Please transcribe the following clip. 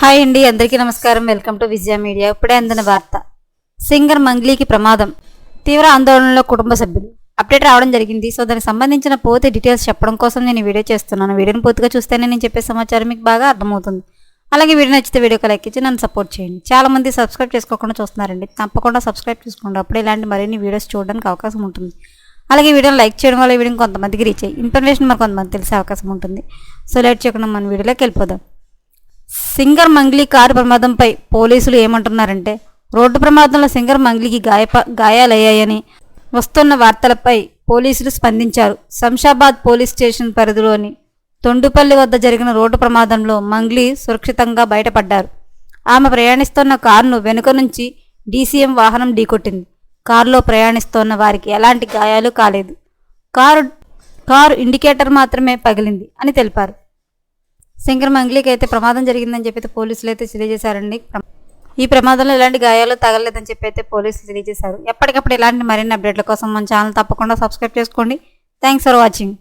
Hi అండి అందరికీ నమస్కారం. Welcome to Vijaya media. ఇప్పుడే అందిన వార్త. సింగర్ మంగ్లీకి ప్రమాదం. తీవ్ర ఆందోళనలో కుటుంబ సభ్యులు. అప్డేట్ రావడం జరిగింది. సో దానికి సంబంధించిన పూర్తి డీటెయిల్స్ చెప్పడం కోసం నేను వీడియో చేస్తున్నాను. వీడియోని పూర్తిగా చూస్తేనే నేను చెప్పే సమాచారం మీకు బాగా అర్థమవుతుంది. అలాగే వీడియో నచ్చితే వీడియోకి లైక్ ఇచ్చి నన్ను సపోర్ట్ చేయండి. చాలా మంది సబ్స్క్రైబ్ చేసుకోకుండా చూస్తున్నారండి. తప్పకుండా సబ్స్క్రైబ్ చేసుకోండి. అప్పుడే ఇలాంటి మరిన్ని వీడియోస్ చూడడానికి అవకాశం ఉంటుంది. అలాగే వీడియోని లైక్ చేయడం వల్ల వీడియో వీడియోని కొంతమందికి రీచ్ అయ్యి ఇన్ఫర్మేషన్ మరి కొంతమంది తెలిసే అవకాశం ఉంటుంది. సో లైట్ చేయకుండా మన వీడియోలోకి వెళ్ళిపోదాం. సింగర్ మంగ్లీ కారు ప్రమాదంపై పోలీసులు ఏమంటున్నారంటే రోడ్డు ప్రమాదంలో సింగర్ మంగ్లీకి గాయప గాయాలయ్యాయని వస్తున్న వార్తలపై పోలీసులు స్పందించారు. శంషాబాద్ పోలీస్ స్టేషన్ పరిధిలోని తొండుపల్లి వద్ద జరిగిన రోడ్డు ప్రమాదంలో మంగ్లీ సురక్షితంగా బయటపడ్డారు. ఆమె ప్రయాణిస్తున్న కారును వెనుక నుంచి డీసీఎం వాహనం ఢీకొట్టింది. కారులో ప్రయాణిస్తున్న వారికి ఎలాంటి గాయాలు కాలేదు. కారు కారు ఇండికేటర్ మాత్రమే పగిలింది అని తెలిపారు. శంకర్ మంగ్లీకి అయితే ప్రమాదం జరిగిందని చెప్పి పోలీసులు అయితే తెలియజేశారండి. ప్ర- ఈ ప్రమాదంలో ఎలాంటి గాయాలు తగలలేదని చెప్పి అయితే పోలీసులు తెలియజేశారు. ఎప్పటికప్పుడు ఇలాంటి మరిన్ని అప్డేట్ల కోసం మన ఛానల్ తప్పకుండా సబ్స్క్రైబ్ చేసుకోండి. Thanks for watching.